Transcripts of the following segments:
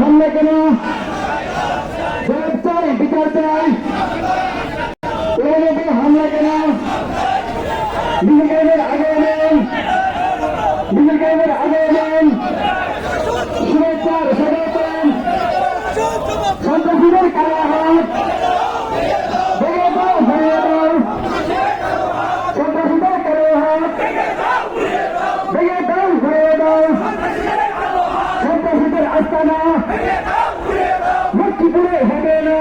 হামলা কেন? চাই, বিচার চাই। হামলা কেন? বিজেপির আগে নেন বিজেপির আগে নেন শুভেচ্ছার স্বাগতম সন্ত্রাসীদের কারাহাত ভেঙে দাও ভেঙে দাও সন্ত্রাসীদের কারাহাত ভেঙে দাও ভেঙে দাও সন্ত্রাসীদের আস্তানা লক্ষ্মীপুরে হবে না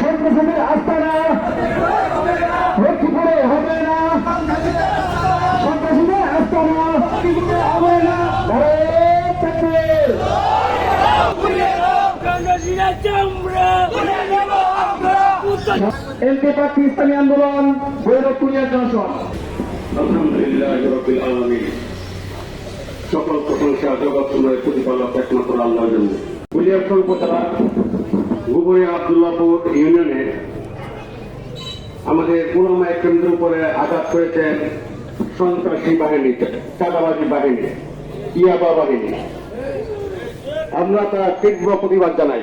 সন্ত্রাসীদের আস্তানা লক্ষ্মীপুরে হবে না সন্ত্রাসীদের আস্তানা লক্ষ্মীপুরে হবে না ভারত তাকবীর কংগ্রেসীরা চামড়া এমপি প্রার্থী ইসলামী আন্দোলন ভৈরব কুরিয়ার জনসভা আলহামদুলিল্লাহ রবিল আলমী সকল প্রশংসা জগৎ সময়ের প্রতিপালক একমাত্র আল্লাহর জন্য। গুলিয়ারপুর উপজেলা গুবরিয়া আবদুল্লাপুর ইউনিয়নে আমাদের পুরোনো কেন্দ্রের উপরে আঘাত করেছে সন্ত্রাসী বাহিনী চাঁদাবাজি বাহিনী ইয়াবা বাহিনী। আমরা তার তীব্র প্রতিবাদ জানাই।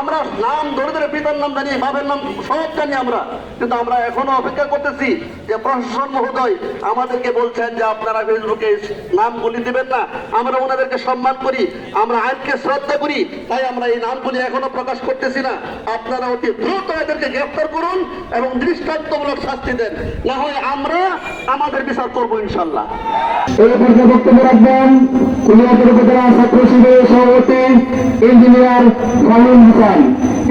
আমরা নাম ধরে ধরে পিতার নাম জানি বাবার নাম সব জানি আমরা। কিন্তু আমরা এখনও অপেক্ষা করতেছি যে প্রশাসন মহোদয় আমাদেরকে বলছেন যে আপনারা ফেসবুকে নামগুলি দিবেন না। আমরা ওনাদেরকে সম্মান করি আমরা আইনকে শ্রদ্ধা করি তাই আমরা এই নামগুলি এখনও প্রকাশ করতেছি না। আপনারা অতি দ্রুত এদেরকে গ্রেফতার করুন এবং দৃষ্টান্তমূলক শাস্তি দেন। না হয় আমরা আমাদের বিচার করব ইনশাল্লাহ বক্তব্য রাখবেন ছাত্র শিবিরের সভাপতি ইঞ্জিনিয়ার ফাহিম হাসান,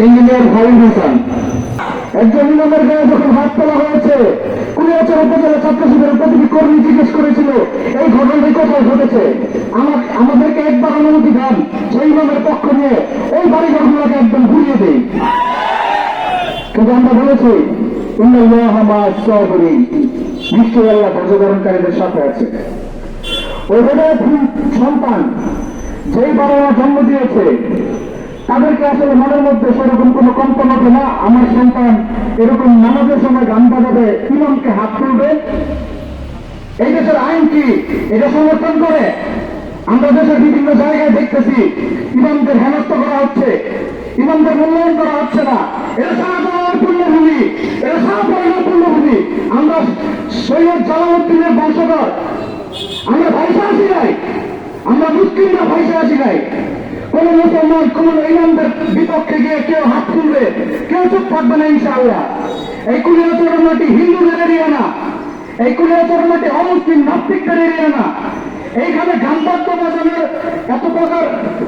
ইঞ্জিনিয়ার ফাহিম হাসান। একজন ইমামের গায়ে যখন হাত তোলা হয়েছে কুলিয়াচর উপজেলা ছাত্র শিবিরের প্রতিটি কর্মী জিজ্ঞেস করেছিল, এই ঘটনাটি কোথায় ঘটেছে? আমাদেরকে একবার অনুমতি দেন, সেই ইমামের পক্ষ নিয়ে ওই বাড়ি ঘটনাকে একদম ঘুরিয়ে দেই। কিন্তু আমরা বলেছি সন্তান, যেই বাবা জন্ম দিয়েছে তাদেরকে আসলে মনের মধ্যে সেরকম কোনো কম্পন হবে না। আমার সন্তান এরকম নামাজের সময় গান বাজাবে, ইমামকে হাত তুলবে। এই দেশের আইন কি? এটা সমর্থন করে? আমরা দেশের বিভিন্ন জায়গায় দেখতেছি, ইমামদের হেনস্থ করা হচ্ছে। ইমামদের মূল্যায়ন করা হচ্ছে না। এটা সারা পূর্ণভূমি। এটা সারা পরিবার পূর্ণভূমি। আমরা সৈয়দ জালালউদ্দিনের বংশধর। আমরা ভাইসা আসি নাই আমরা মুসলিমরা ভাইসা আসি নাই কোন মুসলমান কোন ইমামদের বিপক্ষে গিয়ে কেউ হাত তুলবে? কেউ চুপ থাকবে না ইনশাআল্লাহ। এই কুলিয়া চরমাটি হিন্দুদের এরিয়া না এই কুলিয়া চরমাটি অমুসলিম নাস্তিকদের এরিয়া না এইখানে গান বাদ্য বাজানোর এত প্রকার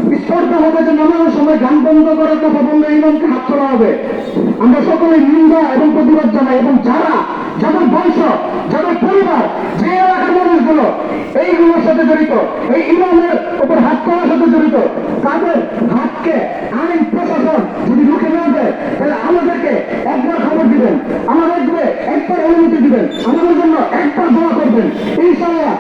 বিস্ফোরিত হবে যে নানান সময় গান বন্ধ করার কথা বললে ইমামকে হাত তোলা হবে। আমরা সকলে নিন্দা এবং প্রতিবাদ জানাই এবং যারা, যাদের বংশ, যাদের পরিবার, যে এলাকার মানুষগুলো, এইগুলোর সাথে জড়িত, এই ইমামের উপর হাত করার সাথে জড়িত তাদের হাতকে আইন প্রশাসন যদি রুখে না দেয় তাহলে আমাদেরকে একবার খবর দিবেন আমাদেরকে একবার অনুমতি দিবেন আমাদের জন্য একবার দোয়া করবেন ইনশাল্লাহ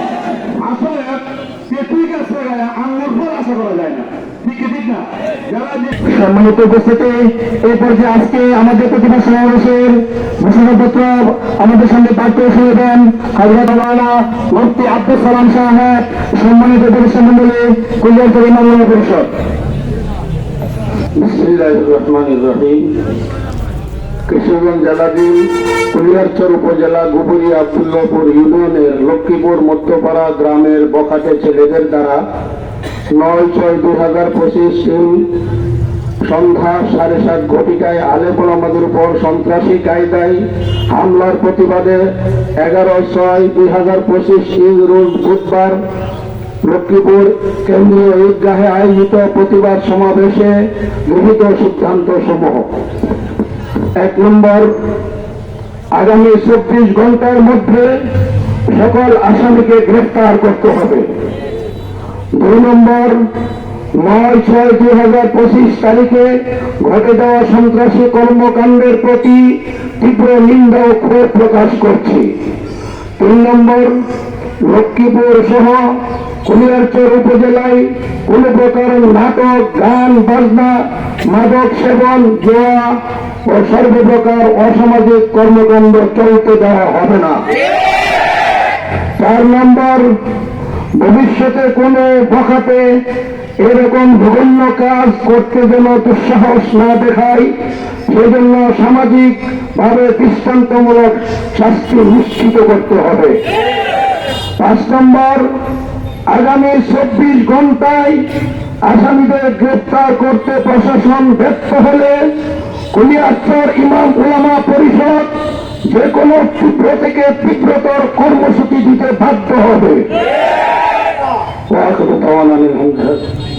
সম্মানিত উপস্থিতি, এই পর্যায়ে আজকে আমাদের প্রতিভা সমাবেশের ঘোষণাপত্র আমাদের সঙ্গে পাঠ করে শুনেছেন হজরত মুফতি আব্দুল সালাম সাহেব, সম্মানিত পরিষদ মন্ডলী কুলিয়ার ইমাম পরিষদ। কিশোরগঞ্জ জেলাধীন কুলিয়ারচর উপজেলা গুপুরি আবদুল্লাপুর ইউনিয়নের লক্ষ্মীপুর মধ্যপাড়া গ্রামের বখাটে ছেলেদের দ্বারা নয় ছয় দুই হাজার পঁচিশ সন্ধ্যা সাড়ে সাত ঘটিকায় আলেপুর আমাদের উপর সন্ত্রাসী কায়দায় হামলার প্রতিবাদে এগারো ছয় দুই হাজার পঁচিশ রোজ বুধবার লক্ষ্মীপুর কেন্দ্রীয় ঈদগাহে আয়োজিত প্রতিবাদ সমাবেশে গৃহীত সিদ্ধান্ত সমূহ এক নম্বর, আগামী চব্বিশ ঘণ্টার মধ্যে সকল আসামিকে গ্রেফতার করতে হবে। দুই নম্বর নয় ছয় দুই হাজার পঁচিশ তারিখে ঘটে যাওয়া সন্ত্রাসী কর্মকাণ্ডের প্রতি তীব্র নিন্দা ও ক্ষোভ প্রকাশ করছি। তিন নম্বর, লক্ষ্মীপুর সহ কুমিয়ারচর উপজেলায় কোন প্রকার নাটক, গান, বাজনা, মাদক সেবন, জোয়া ও সর্বপ্রকার অসামাজিক কর্মকাণ্ড চলতে দেওয়া হবে না। চার নম্বর, ভবিষ্যতে কোনো বখাতে এরকম বিভিন্ন কাজ করতে যেন দুঃসাহস না দেখায়, সেজন্য সামাজিক ভাবে দৃষ্টান্তমূলক শাস্তি নিশ্চিত করতে হবে। পাঁচ নম্বর, আগামী চব্বিশ ঘন্টায় আসামিদের গ্রেপ্তার করতে প্রশাসন ব্যর্থ হলে কুলিয়াস্তর ইমাম উলামা পরিষদ যে কোনো তীব্র থেকে তীব্রতর কর্মসূচি দিতে বাধ্য হবে। واخر دعوانا الحمد لله